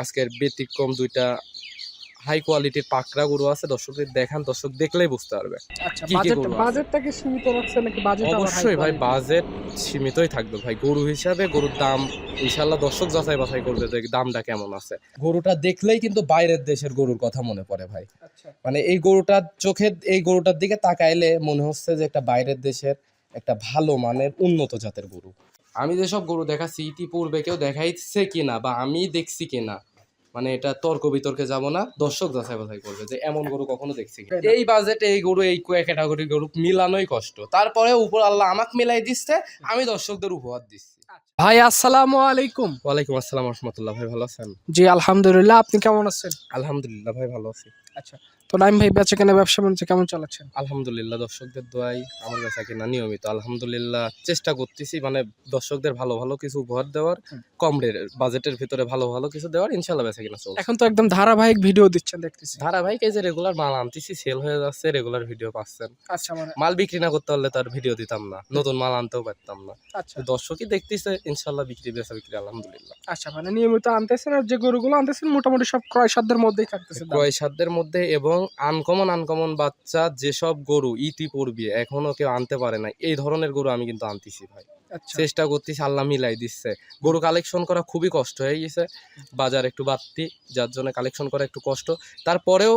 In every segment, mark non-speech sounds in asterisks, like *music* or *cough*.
আজকের ব্যতিক্রম দুইটা হাই কোয়ালিটির পাকড়া গরু আছে দর্শকদের দেখান দর্শক দেখলেই বুঝতে পারবে। আচ্ছা? বাজেটটাকে সীমিত রাখছে নাকি বাজেট অবশ্যই ভাই বাজেট সীমিতই থাকবে ভাই। গরু হিসাবে গরুর দাম ইনশাল্লাহ দর্শক যাচাই বাছাই করবে যে দামটা কেমন আছে। গরুটা দেখলেই কিন্তু বাইরের দেশের গরুর কথা মনে পড়ে ভাই। আচ্ছা। মানে এই গরুটার চোখে এই গরুটার দিকে তাকাইলে মনে হচ্ছে যে একটা বাইরের দেশের একটা ভালো মানের উন্নত জাতের গরু। আমি যেসব গরু দেখাচ্ছি ইতিপূর্বে কেউ দেখাইছে কিনা বা আমি দেখছি কিনা মানে এটা তর্ক বিতর্কে যাব না। দর্শক যাচাই বাছাই করবে যে এমন গরু কখনো দেখছি এই বাজেটে এই গরু এই ক্যাটাগরি গরু মিলানোই কষ্ট। তারপরে উপর আল্লাহ আমাকে মিলাই দিচ্ছে আমি দর্শকদের উপহার দিচ্ছি। ভাই আসসালামু আলাইকুম। ওয়ালাইকুম আসসালাম রহমতুল্লাহ ভাই ভালো আছেন? জি আলহামদুলিল্লাহ আপনি কেমন আছেন? আলহামদুলিল্লাহ ভাই ভালো আছি। আচ্ছা। তো নাইম ভাই বেচে কেনা ব্যবসা বাণিজ্য কেমন চালাচ্ছেন? আলহামদুলিল্লাহ দর্শকদের দোয়াই আমার কাছে কিনা নিয়মিত। আলহামদুলিল্লাহ চেষ্টা করতেছি মানে দর্শকদের ভালো ভালো কিছু উপহার দেওয়ার কম বাজেটের ভিতরে ভালো ভালো কিছু দেওয়ার ইনশাল্লাহ বেচা কিনা চলছে। এখন তো একদম ধারাবাহিক ভিডিও দিচ্ছেন দেখতেছি। ধারাবাহিক এই যে রেগুলার মাল আনতেছি সেল হয়ে যাচ্ছে রেগুলার ভিডিও পাচ্ছেন। আচ্ছা মানে মাল বিক্রি না করতে পারলে তার ভিডিও দিতাম না নতুন মাল আনতেও পারতাম না। আচ্ছা। দর্শকই দেখতেছে ইনশাল্লাহ বিক্রি বেচা বিক্রি আলহামদুলিল্লাহ। আচ্ছা মানে নিয়মিত আনতেছেন আর যে গরুগুলো আনতেছেন মোটামুটি সব ক্রয় সাধ্যের মধ্যেই থাকতেছে। ক্রয় সাধ্যের মধ্যে এবং আনকমন আনকমন বাচ্চা যেসব গরু ইতিপূর্বে এখনও কেউ আনতে পারে না এই ধরনের গরু আমি কিন্তু আনতেছি ভাই। আচ্ছা। চেষ্টা করতেছি আল্লাহ মিলাই দিচ্ছে। গরু কালেকশন করা খুবই কষ্ট হয়ে গেছে বাজার একটু বাড়তি যার জন্য কালেকশন করা একটু কষ্ট। তারপরেও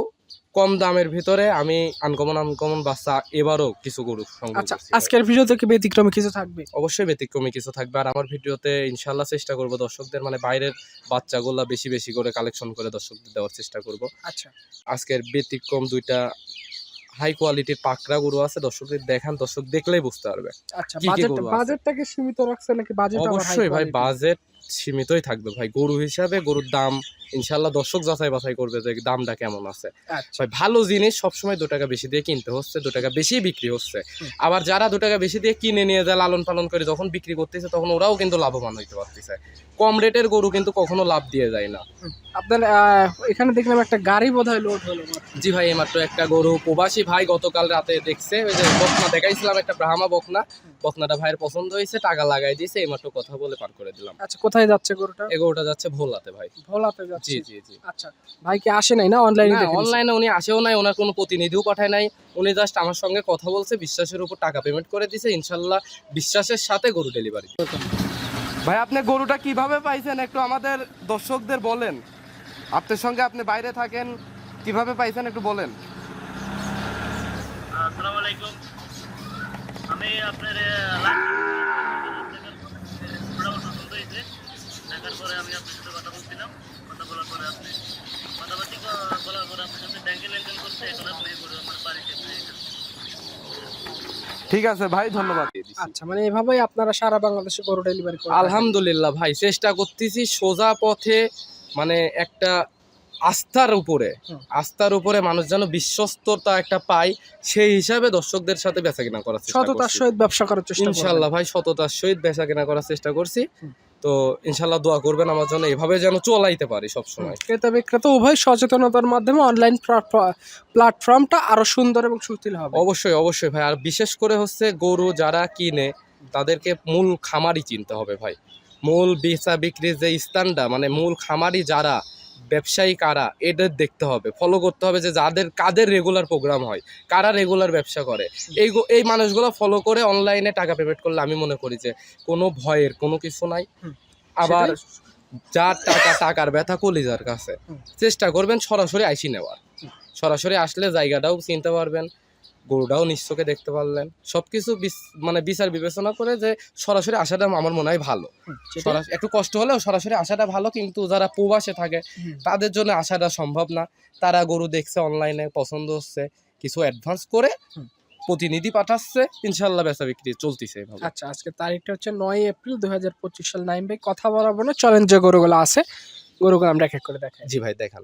কম দামের ভিতরে আমি আনকমন আনকমন বাচ্চা এবারও কিছু গরু আচ্ছা আজকের ভিডিও থেকে ব্যতিক্রমী কিছু থাকবে? অবশ্যই ব্যতিক্রমী কিছু থাকবে। আর আমার ভিডিওতে ইনশাল্লাহ চেষ্টা করব দর্শকদের মানে বাইরের বাচ্চাগুলা বেশি বেশি করে কালেকশন করে দর্শকদের দেওয়ার চেষ্টা করব। আচ্ছা। আজকের ব্যতিক্রম দুইটা হাই কোয়ালিটির পাকড়া গরু আছে দর্শকদের দেখান দর্শক দেখলেই বুঝতে পারবে আচ্ছা কি কি বাজেট বাজেটটাকে সীমিত রাখছে নাকি বাজেট অবশ্যই ভাই বাজেট সীমিতই থাকবে ভাই। গরু হিসাবে গরুর দাম ইনশাল্লাহ দর্শক যাচাই বাছাই করবে যে দামটা কেমন আছে। আচ্ছা। ভাই ভালো জিনিস সবসময় দু টাকা বেশি দিয়ে কিনতে হচ্ছে দু টাকা বেশি বিক্রি হচ্ছে। আবার যারা দু টাকা বেশি দিয়ে কিনে নিয়ে যায় লালন পালন করে যখন বিক্রি করতেছে তখন ওরাও কিন্তু লাভবান হইতে পারতেছে। কম রেটের গরু কিন্তু কখনো লাভ দিয়ে যায় না। আপনার এখানে দেখলাম একটা গাড়ি বোধহয় লোড হলো জি ভাই এইমাত্র একটা গরু। প্রবাসী ভাই গতকাল রাতে দেখছে ওই যে বকনা দেখাইছিলাম একটা ব্রাহ্মা বকনা। বকনাটা ভাইয়ের পছন্দ হয়েছে টাকা লাগাই দিয়েছে এইমাত্র কথা বলে পার করে দিলাম। আচ্ছা কোথায় যাচ্ছে গরুটা? এই গরুটা যাচ্ছে ভোলাতে ভাই। ভোলাতে যাচ্ছে? জি জি জি। আচ্ছা ভাই কি আসে নাই না অনলাইনে দেখে অনলাইনে উনি আসেও নাই ওনার কোনো প্রতিনিধিও পাঠায় নাই। উনি জাস্ট আমার সঙ্গে কথা বলছে বিশ্বাসের উপর টাকা পেমেন্ট করে দিছে ইনশাল্লাহ বিশ্বাসের সাথে গরু ডেলিভারি ভাই আপনি গরুটা কীভাবে পাইছেন? একটু আমাদের দর্শকদের বলেন। আপনার সঙ্গে আপনি বাইরে থাকেন কীভাবে পাইছেন একটু বলেন। আসসালামু আলাইকুম। আমি আপনার পছন্দ হয়েছে দেখার পরে আমি আপনার সাথে কথা বলছিলাম। কথা বলার পরে আপনি কথাবার্তি বলার পরে আপনার সাথে ব্যাংকে লেনদেন করতে এখন আপনি আমার বাড়িতে ঠিক আছে ভাই ধন্যবাদ। আচ্ছা মানে এভাবেই আপনারা সারা বাংলাদেশে গরু ডেলিভারি করেন আলহামদুলিল্লাহ ভাই চেষ্টা করতেছি সোজা পথে মানে একটা আস্থার উপরে আস্থার উপরে মানুষ যেন বিশ্বস্ততা একটা পায় সেই হিসাবে দর্শকদের সাথে বেচা কিনা করার সততার সহিত ব্যবসা করার চেষ্টা ইনশাল্লাহ ভাই সততার সহিত বেচা কেনা করার চেষ্টা করছি। তো ইনশাল্লাহ দোয়া করবেন আমার জন্য এভাবে যেন চলাইতে পারি সব সময় ক্রেতা বিক্রেতা উভয় সচেতনতার মাধ্যমে অনলাইন প্ল্যাটফর্মটা আরও সুন্দর এবং সুস্থির হবে। অবশ্যই অবশ্যই ভাই। আর বিশেষ করে হচ্ছে গরু যারা কিনে তাদেরকে মূল খামারি চিনতে হবে ভাই। মূল বেচা বিক্রির যে স্থানটা মানে মূল খামারি যারা ব্যবসায়ী কারা এদের দেখতে হবে। ফলো করতে হবে যে যাদের কাদের রেগুলার প্রোগ্রাম হয় কারা রেগুলার ব্যবসা করে। এই এই মানুষগুলো ফলো করে অনলাইনে টাকা পেমেন্ট করলে আমি মনে করি যে কোনো ভয়ের কোনো কিছু নাই। আবার যার টাকা টাকার ব্যথা কলিজার কাছে চেষ্টা করবেন সরাসরি আইসি নেওয়ার। সরাসরি আসলে জায়গাটাও চিনতে পারবেন। গরুটাও নিশ্চয়কে দেখতে পারলেন। সবকিছু মানে বিচার বিবেচনা করে যে সরাসরি আসাটা আমার মনে হয় ভালো। একটু কষ্ট হলেও সরাসরি আসাটা ভালো কিন্তু যারা প্রবাসে থাকে তাদের জন্য আসাটা সম্ভব না। তারা গরু দেখছে অনলাইনে পছন্দ হচ্ছে কিছু অ্যাডভান্স করে প্রতিনিধি পাঠাচ্ছে ইনশাল্লাহ বেচা বিক্রি চলতেছে আচ্ছা আজকে তারিখটা হচ্ছে নয় এপ্রিল দুই হাজার পঁচিশ সাল নাইম ভাই কথা বলাবো না চলেন যে গরুগুলো আছে। গরুগুলো আমরা এক এক করে দেখাই। জি ভাই দেখান।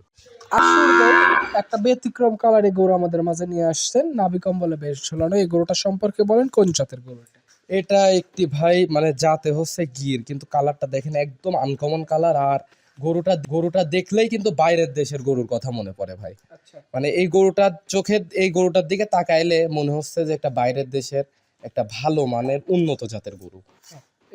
একটা ব্যতিক্রম কালারের গরু আমাদের মাঝে নিয়ে আসছেন নাভি কম্বলে বেশ ঝোলানো। এই গরুটা সম্পর্কে বলেন কোন জাতের গরু এটা? এটা একটি ভাই মানে যাতে হচ্ছে গির কিন্তু কালারটা দেখেন একদম আনকমন কালার আর গরুটা গরুটা দেখলেই কিন্তু বাইরের দেশের গরুর কথা মনে পড়ে ভাই। আচ্ছা। মানে এই গরুটার চোখে এই গরুটার দিকে তাকাইলে মনে হচ্ছে যে একটা বাইরের দেশের একটা ভালো মানের উন্নত জাতের গরু।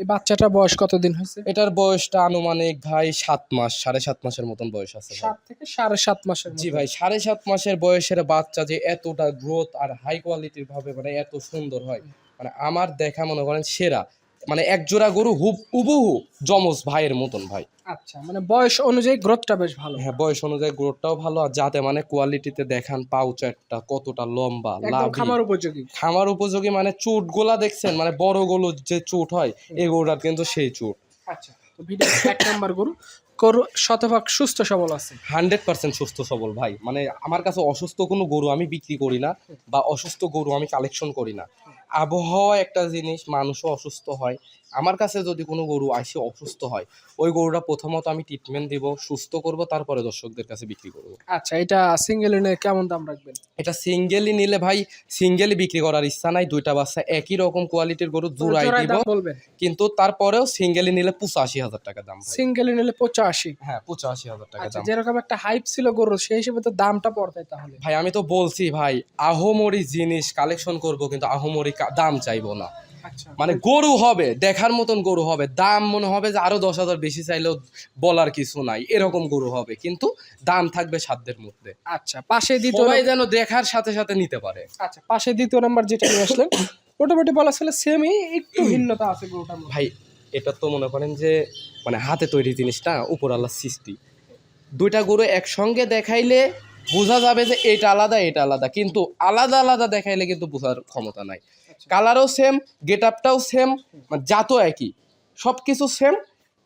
এই বাচ্চাটার বয়স কতদিন হয়েছে? এটার বয়সটা আনুমানিক ভাই সাত মাস সাড়ে সাত মাসের মতন বয়স আছে সাত থেকে সাড়ে সাত মাসের জি ভাই সাড়ে সাত মাসের বয়সের বাচ্চা যে এতটা গ্রোথ আর হাই কোয়ালিটির ভাবে মানে এত সুন্দর হয় মানে আমার দেখা মনে করেন সেরা। মানে এক জোড়া গরু হুব উবুহু জমজ ভাইয়ের মতন ভাই। আচ্ছা মানে বয়স অনুযায়ী গ্রোথটা বেশ ভালো। হ্যাঁ বয়স অনুযায়ী গ্রোথটাও ভালো আর যাতে মানে কোয়ালিটিতে দেখান পাউচারটা কতটা লম্বা লাভি। খামার উপযোগী। খামার উপযোগী মানে চুট গোলা দেখছেন মানে বড় গরু যে চুট হয় এই গরুটার কিন্তু সেই চুট। আচ্ছা তো ভিডিও এক নাম্বার গরু গরু শতভাগ সুস্থ সবল আছে। হান্ড্রেড পার্সেন্ট সুস্থ সবল ভাই। মানে আমার কাছে অসুস্থ কোনো গরু আমি বিক্রি করি না বা অসুস্থ গরু আমি কালেকশন করি না। আবহাওয়া একটা জিনিস মানুষও অসুস্থ হয়। আমার কাছে যদি কোনো গরু আসে অসুস্থ হয় ওই গরুটা প্রথমত আমি ট্রিটমেন্ট দিব সুস্থ করব তারপরে দর্শকদের কাছে বিক্রি করব। আচ্ছা এটা সিঙ্গেল এনে কেমন দাম রাখবেন? এটা সিঙ্গেলি নিলে ভাই সিঙ্গেলি বিক্রি করার ইচ্ছা নাই দুইটা বাচ্চা একই রকম কোয়ালিটির গরু জোড়াই দিব। কিন্তু তারপরেও সিঙ্গেলি নিলে পঁচাশি হাজার টাকা দাম সিঙ্গেল নিলে পঁচাশি? হ্যাঁ পঁচাশি হাজার টাকা আচ্ছা দাম। যেরকম একটা হাইপ ছিল গরু সেই হিসেবে তো দামটা পড়বে তাহলে। ভাই আমি তো বলছি ভাই আহমরি জিনিস কালেকশন করব কিন্তু আহমরি দাম চাইব না। আচ্ছা। মানে গরু হবে দেখার মতন গরু হবে দাম মনে হবে যে আরও দশ হাজার বেশি চাইলেও বলার কিছু নাই এরকম গরু হবে কিন্তু দাম থাকবে সাধ্যের মধ্যে। আচ্ছা পাশে দ্বিতীয় যেন দেখার সাথে সাথে নিতে পারে। আচ্ছা পাশে দ্বিতীয় নাম্বার যেটা নিয়ে আসলেন মোটামুটি বলা ছিল সেমই একটু ভিন্নতা আছে গরুটার ভাই এটা তো মনে করেন যে মানে হাতে তৈরি জিনিসটা উপর আল্লাহ সৃষ্টি। দুইটা গরু একসঙ্গে দেখাইলে বোঝা যাবে যে এটা আলাদা এটা আলাদা কিন্তু আলাদা আলাদা দেখাইলে কিন্তু বোঝার ক্ষমতা নাই। কালারও সেম গেট আপটাও সেম জাতও একই। সব কিছু সেম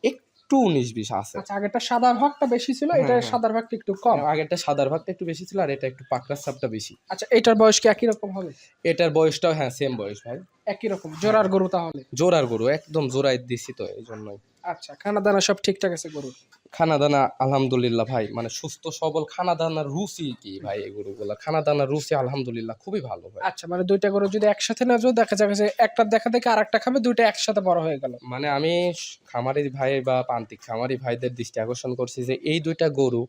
একটু উনিশ বিশ আছে। আচ্ছা আগেরটা সাদার ভাগটা বেশি ছিল এটা হ্যাঁ, হ্যাঁ। সাদার ভাগটা একটু কম। আগেরটা সাদার ভাগটা একটু বেশি ছিল আর এটা একটু পাকড়ার চাপটা বেশি। আচ্ছা এটার বয়স কি একই রকম হবে? এটার বয়সটাও হ্যাঁ সেম বয়স ভাই। একই রকম জোরার গরু তাহলে? জোরার গরু একদম জোড়াই দিছি তো এই জন্যই। আচ্ছা খানা দানা সব ঠিকঠাক আছে গরুর? খানা দানা আলহামদুলিল্লাহ ভাই মানে সুস্থ সবল খানা দানা রুচি কি ভাই এই গরুগুলা? খানা দানা রুচি আলহামদুলিল্লাহ খুবই ভালো ভাই। আচ্ছা মানে দুইটা গরু যদি একসাথে না যাও দেখা যাবে যে একটা দেখা দেখে আরেকটা খাবে দুইটা একসাথে বড় হয়ে গেল। মানে আমি খামারি ভাই বা প্রান্তিক খামারি ভাইদের দৃষ্টি আকর্ষণ করছি যে এই দুইটা গরু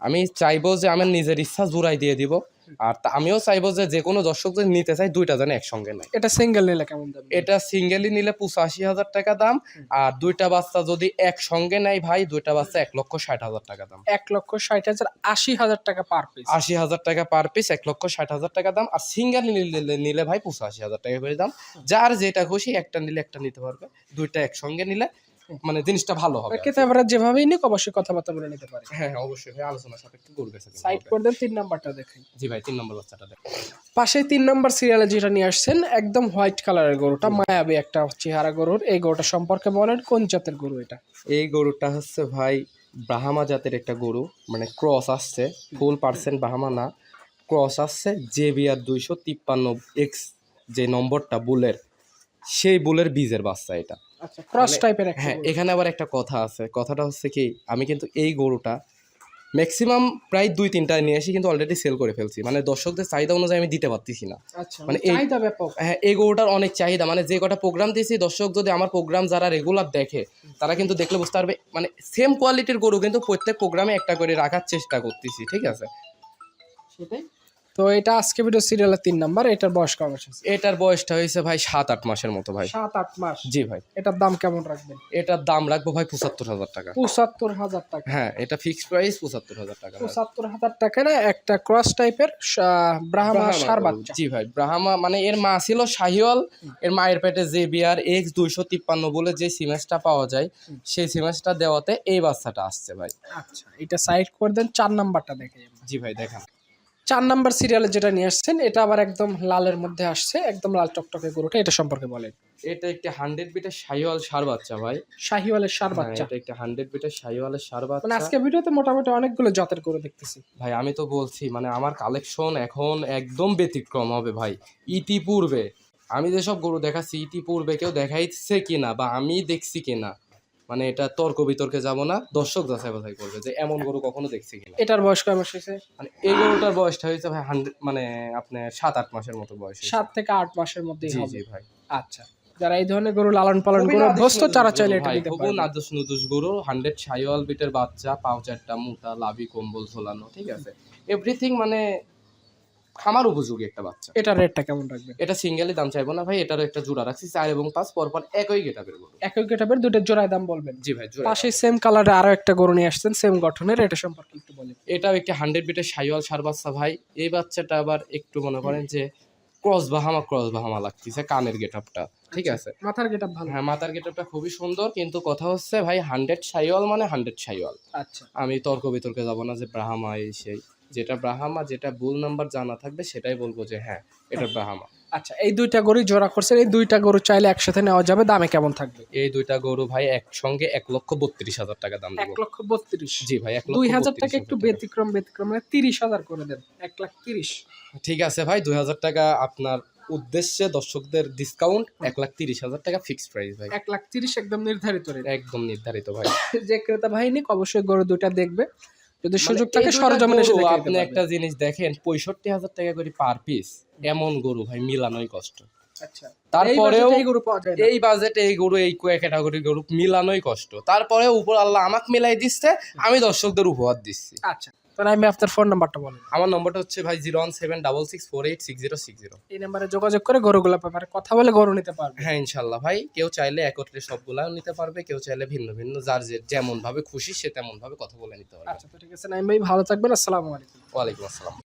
আমি চাইব যে আমার নিজের ইচ্ছা জোড়াই দিয়ে দিব। আর আমিও চাইব যে যে কোনো দর্শক যদি নিতে চাই দুইটা যেন একসঙ্গে নেয়। এটা সিঙ্গেল নিলে কেমন দাম? এটা সিঙ্গেলই নিলে পঁচাশি হাজার টাকা দাম আর দুইটা বাচ্চা যদি একসঙ্গে নেয় ভাই দুইটা বাচ্চা এক লক্ষ ষাট হাজার টাকা দাম। এক লক্ষ ষাট হাজার আশি হাজার টাকা পার পিস আশি হাজার টাকা পার পিস এক লক্ষ ষাট হাজার টাকা দাম আর সিঙ্গেল নিলে নিলে ভাই পঁচাশি হাজার টাকা করে দাম। যার যেটা খুশি একটা নিলে একটা নিতে পারবে দুইটা একসঙ্গে নিলে মানে জিনিসটা ভালো হবে আর আমরা যেভাবেই নিক অবশ্যই কথাবার্তা বলে নিতে পারি। হ্যাঁ হ্যাঁ অবশ্যই। ভাই আলোচনা সাপেক্ষে কিনা সাইড। করে দেন তিন নাম্বারটা দেখাই। জি ভাই তিন নম্বর বাচ্চাটা দেখ। পাশে তিন নম্বর সিরিয়ালে যেটা নিয়ে আসছেন একদম হোয়াইট কালারের গরুটা মায়াবী একটা চেহারা গরুর। এই গরুটা সম্পর্কে বলেন কোন জাতের গরু এটা? এই গরুটা হচ্ছে ভাই ব্রাহ্মা জাতের একটা গরু মানে ক্রস আসছে ফুল পার্সেন্ট ব্রাহ্মা না। ক্রস আসছে জেবিআর দুইশো তিপ্পান্ন এক্স যে নম্বরটা বুলের সেই বুলের বীজের বাচ্চা এটা। ক্রস মানে- টাইপের হ্যাঁ এখানে আবার একটা কথা আছে। কথাটা হচ্ছে কি আমি কিন্তু এই গরুটা ম্যাক্সিমাম প্রায় দুই তিনটা নিয়ে এসে কিন্তু অলরেডি সেল করে ফেলছি। মানে দর্শকদের চাহিদা অনুযায়ী আমি দিতে পারতেছি না। আচ্ছা মানে মানে এই- হ্যাঁ এই গরুটার অনেক চাহিদা। মানে যে কটা প্রোগ্রাম দিয়েছি দর্শক যদি আমার প্রোগ্রাম যারা রেগুলার দেখে তারা কিন্তু দেখলে বুঝতে পারবে মানে সেম কোয়ালিটির গরু কিন্তু প্রত্যেক প্রোগ্রামে একটা করে রাখার চেষ্টা করতেছি ঠিক আছে? সেটাই। তো এটা আজকে ভিডিও সিরিয়ালের তিন নাম্বার এটার বয়স কম এটার বয়সটা হয়েছে ভাই সাত আট মাসের মতো ভাই। সাত আট মাস? জি ভাই। এটার দাম কেমন রাখবেন? এটার দাম রাখব ভাই পঁচাত্তর হাজার টাকা। পঁচাত্তর হাজার টাকা। হ্যাঁ এটা ফিক্সড প্রাইস পঁচাত্তর হাজার টাকা। পঁচাত্তর হাজার টাকার একটা ক্রস টাইপের ব্রাহ্মা সার। বাচ্চা। জি ভাই ব্রাহ্মা মানে এর মা ছিল শাহিওয়াল এর মায়ের পেটে যে বিয়ার এক্স দুইশো তিপ্পান্ন বলে যে সিমেন্সটা পাওয়া যায় সেই সিমেন্সটা দেওয়াতে এই বাচ্চাটা আসছে ভাই। আচ্ছা এটা সাইড করে দেন চার নাম্বারটা দেখে জি ভাই দেখান। চার নাম্বার সিরিয়ালে যেটা নিয়ে আসছেন এটা আবার একদম লালের মধ্যে আসছে একদম লাল টকটকে গরুটা এটা সম্পর্কে বলেন। এটা একটি হান্ড্রেড বিটের শাহিওয়াল সার বাচ্চা ভাই। শাহিওয়ালের সার হ্যাঁ, বাচ্চা। এটা একটা হান্ড্রেড বিটের শাহিওয়ালের সার বাচ্চা। মানে আজকে ভিডিওতে মোটামুটি অনেকগুলো জাতের গরু দেখতেছি। ভাই আমি তো বলছি মানে আমার কালেকশন এখন একদম ব্যতিক্রম হবে ভাই। ইতিপূর্বে আমি যেসব গরু দেখাচ্ছি ইতিপূর্বে কেউ দেখাইছে কিনা বা আমি দেখছি কিনা মানে এটা তর্ক বিতর্কে যাব না দর্শক যাচাই বাছাই করবে যে এমন গরু কখনো দেখছি কিনা। এটার বয়স কয় মাস হয়েছে? মানে এই গরুটার বয়সটা হয়েছে ভাই হান্ড্রেড মানে আপনার সাত আট মাসের মতো বয়স সাত থেকে আট মাসের মধ্যে জি জি ভাই। আচ্ছা যারা এই ধরনের গরু লালন পালন করে অভ্যস্ত তারা চাইলে এটা খুবই পারবে। নাদুস নুদুস গরু হান্ড্রেড সাইওয়াল বিটের বাচ্চা পাও চারটা মোটা লাভি কম্বল ঝোলানো ঠিক আছে। এভরিথিং মানে খামার উপযোগী একটা বাচ্চা। এটা রেটটা কেমন রাখবে? এটা সিঙ্গেলই দাম চাইব না ভাই এটারও একটা জোড়া রাখছি চার এবং পাঁচ পরপর একই গেটাপের গরু একই গেটাবের দুটো জোড়ায় দাম বলবেন? জি ভাই জোড়া পাশে সেম কালারে আরও একটা গরু নিয়ে আসছেন সেম গঠনের এটা সম্পর্কে একটু বলেন। এটাও একটি হান্ড্রেড বিটের সাইওয়াল সার বাচ্চা ভাই। এই বাচ্চাটা আবার একটু মনে করেন যে ক্রস বাহামা ক্রস বাহামা লাগতেছে কানের গেটআপটা ঠিক আছে? মাথার গেটআপ ভালো। হ্যাঁ মাথার গেটআপটা খুবই সুন্দর কিন্তু কথা হচ্ছে ভাই হান্ড্রেড সাইওয়াল মানে হান্ড্রেড সাইওয়াল। আচ্ছা। আমি তর্ক বিতর্কে যাব না যে ব্রাহামা এই সেই। যেটা ব্রাহামা যেটা ভুল নাম্বার জানা থাকবে সেটাই বলব যে হ্যাঁ এটা ব্রাহামা। আচ্ছা এই দুইটা গরু জোড়া করছেন এই দুইটা গরু চাইলে একসাথে নেওয়া যাবে দামে কেমন থাকবে? এই দুইটা গরু ভাই একসঙ্গে এক লক্ষ বত্রিশ হাজার টাকা দাম এক লক্ষ বত্রিশ? জি ভাই এক দুই হাজার টাকা একটু ব্যতিক্রম ব্যতিক্রম তিরিশ হাজার করে দেন এক লাখ তিরিশ। ঠিক আছে ভাই দুই হাজার টাকা আপনার উদ্দেশ্যে দর্শকদের ডিসকাউন্ট এক লাখ তিরিশ হাজার টাকা ফিক্সড প্রাইস ভাই। এক লাখ তিরিশ একদম নির্ধারিত একদম নির্ধারিত ভাই। *coughs* যে ক্রেতা ভাই নিক অবশ্যই গরু দুইটা দেখবে। যদি সুযোগ মানে থাকে সরজমিনে এসে দেখে আপনি একটা জিনিস দেখেন পঁয়ষট্টি হাজার টাকা করে পার পিস এমন গরু ভাই মিলানোই কষ্ট। আচ্ছা। তারপরেও এই গরু পাওয়া যায় না। এই বাজেটে এই গরু এই ক্যাটাগরি গরু মিলানোই কষ্ট। তারপরে উপর আল্লাহ আমাকে মিলাই দিচ্ছে আমি দর্শকদের উপহার দিচ্ছি। আচ্ছা। তাহলে আমি আপনার ফোন নাম্বারটা বলেন। আমার নম্বরটা হচ্ছে ভাই zero one seven double six four eight six zero six zero এই নাম্বারে যোগাযোগ করে গরুগুলো ব্যাপারে কথা বলে গরু নিতে পারবে। হ্যাঁ ইনশাল্লাহ ভাই। কেউ চাইলে একত্রে সবগুলাও নিতে পারবে কেউ চাইলে ভিন্ন ভিন্ন যার যে যেমন ভাবে খুশি সে তেমন ভাবে কথা বলে নিতে পারবে। আচ্ছা তো ঠিক আছে নাইম ভাই ভালো থাকবেন আসসালামু আলাইকুম। ওয়ালাইকুম আসসালাম।